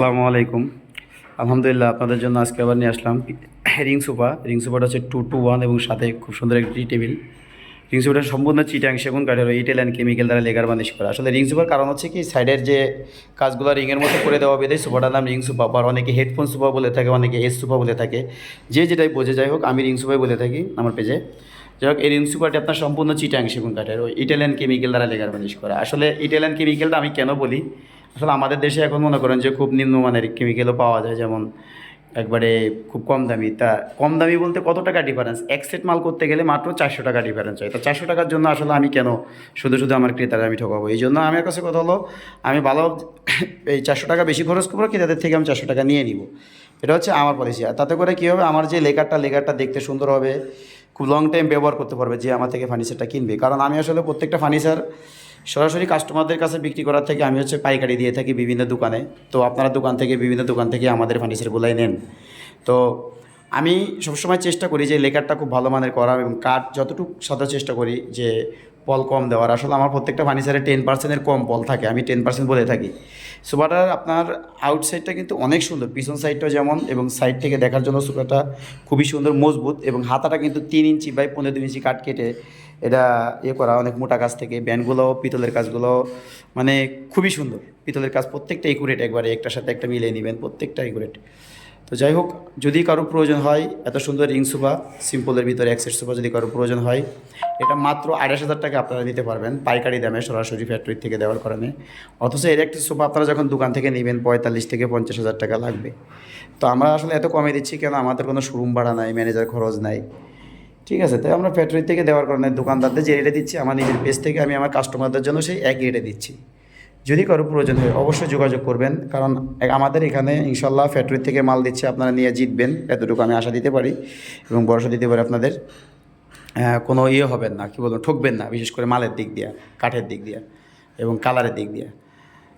আসসালামু আলাইকুম। আলহামদুলিল্লাহ আপনাদের জন্য আজকে আবার নিয়ে আসলাম রিং সোফা। রিং সোফাটা হচ্ছে টু টু ওয়ান এবং সাথে খুব সুন্দর একটি টেবিল রিং সোফাটা সম্পূর্ণ চিটাং সেগুন কাঠের ইটেল অ্যান্ড কেমিক্যাল দ্বারা লেগার বানিশ করা আসলে রিং সোফার কারণ হচ্ছে কি সাইডের যে কাজগুলো রিংয়ের মতো করে দেওয়া বেঁধে সোফাটার নাম রিং সোফা। আবার অনেকে হেডফোন সোফা বলে থাকে, অনেকে এস সোফা বলে থাকে। যে যেটাই বোঝে যাই হোক, আমি রিং সোফাই বলে থাকি আমার পেজে যাই হোক, এই রিং আপনার সম্পূর্ণ চিটাং সেগুন কাঠের ওই ইটালিয়ান কেমিক্যাল দ্বারা লেগার বানিশ করা। আসলে ইটালিয়ান কেমিক্যালটা আমি কেন বলি? আসলে আমাদের দেশে এখন মনে করেন যে খুব নিম্নমানের কেমিক্যালও পাওয়া যায়, যেমন একবারে খুব কম দামি। তা কম দামি বলতে কত টাকা ডিফারেন্স এক সেট মাল করতে গেলে মাত্র চারশো টাকা ডিফারেন্স হয়। তো চারশো টাকার জন্য আসলে আমি কেন শুধু শুধু আমার ক্রেতারা আমি ঠকাবো? এই জন্য আমার কাছে কথা হলো, আমি ভালো এই চারশো টাকা বেশি খরচ করব, ক্রেতাদের থেকে আমি চারশো টাকা নিয়ে নিব। এটা হচ্ছে আমার পলিসি আর তাতে করে কী হবে? আমার যে লেকারটা লেকারটা দেখতে সুন্দর হবে খুব লং টাইম ব্যবহার করতে পারবে যে আমার থেকে ফার্নিচারটা কিনবে। কারণ আমি আসলে প্রত্যেকটা ফার্নিচার সরাসরি কাস্টমারদের কাছে বিক্রি করার থেকে আমি হচ্ছে পাইকারি দিয়ে থাকি বিভিন্ন দোকানে। তো আপনারা দোকান থেকে, বিভিন্ন দোকান থেকে আমাদের ফার্নিচারগুলাই নেন। তো আমি সবসময় চেষ্টা করি যে লেকারটা খুব ভালো মানের করা এবং কাঠ যতটুকু সাথে চেষ্টা করি যে পল কম দেওয়ার। আসলে আমার প্রত্যেকটা ফার্নিচারে টেন পার্সেন্টের কম পল থাকে, আমি টেন পার্সেন্ট বলে থাকি। সোফাটার আপনার আউটসাইডটা কিন্তু অনেক সুন্দর, পিছন সাইডটা যেমন এবং সাইড থেকে দেখার জন্য সোফাটা খুবই সুন্দর, মজবুত এবং হাতাটা কিন্তু তিন ইঞ্চি বাই পনেরো দুই ইঞ্চি কাঠ কেটে এটা ইয়ে করা অনেক মোটা কাজ থেকে ব্যান্ডগুলো পিতলের কাজগুলো মানে খুবই সুন্দর। পিতলের কাজ প্রত্যেকটা একুরেট একবারে, একটার সাথে একটা মিলিয়ে নেবেন, প্রত্যেকটা একুরেট তো যাই হোক, যদি কারও প্রয়োজন হয়, এত সুন্দর রিং সোফা সিম্পলের ভিতরে অ্যাক্সেস সোফা যদি কারও প্রয়োজন হয় এটা মাত্র আড়াইশ হাজার টাকা আপনারা নিতে পারবেন পাইকারি দামে সরাসরি ফ্যাক্টরি থেকে দেওয়ার কারণে। অথচ এর একটি সোফা আপনারা যখন দোকান থেকে নেবেন পঁয়তাল্লিশ থেকে পঞ্চাশ হাজার টাকা লাগবে। তো আমরা আসলে এত কমে দিচ্ছি কেন? আমাদের কোনো শোরুম ভাড়া নাই ম্যানেজার খরচ নাই। ঠিক আছে, তাই আমরা ফ্যাক্টরি থেকে দেওয়ার কারণে দোকানদারদের যে রেটে দিচ্ছি, আমার নিজের পেজ থেকে আমি আমার কাস্টমারদের জন্য সেই একই রেটে দিচ্ছি। যদি কারও প্রয়োজন হয়, অবশ্যই যোগাযোগ করবেন। কারণ আমাদের এখানে ইনশাল্লাহ ফ্যাক্টরি থেকে মাল দিচ্ছে, আপনারা নিয়ে জিতবেন। এতটুকু আমি আশা দিতে পারি এবং ভরসা দিতে পারি আপনাদের। কোনো ইয়ে হবেন না, কী বলব, ঠকবেন না, বিশেষ করে মালের দিক দিয়ে, কাঠের দিক দিয়ে এবং কালারের দিক দিয়ে।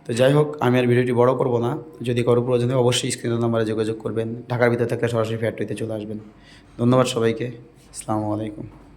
তো যাই হোক, আমি আর ভিডিওটি বড় করব না। যদি কারও প্রয়োজন হয়, অবশ্যই স্ক্রিনের নাম্বারে যোগাযোগ করবেন। ঢাকার ভিতরে থাকলে সরাসরি ফ্যাক্টরিতে চলে আসবেন। ধন্যবাদ সবাইকে। আসসালামু আলাইকুম।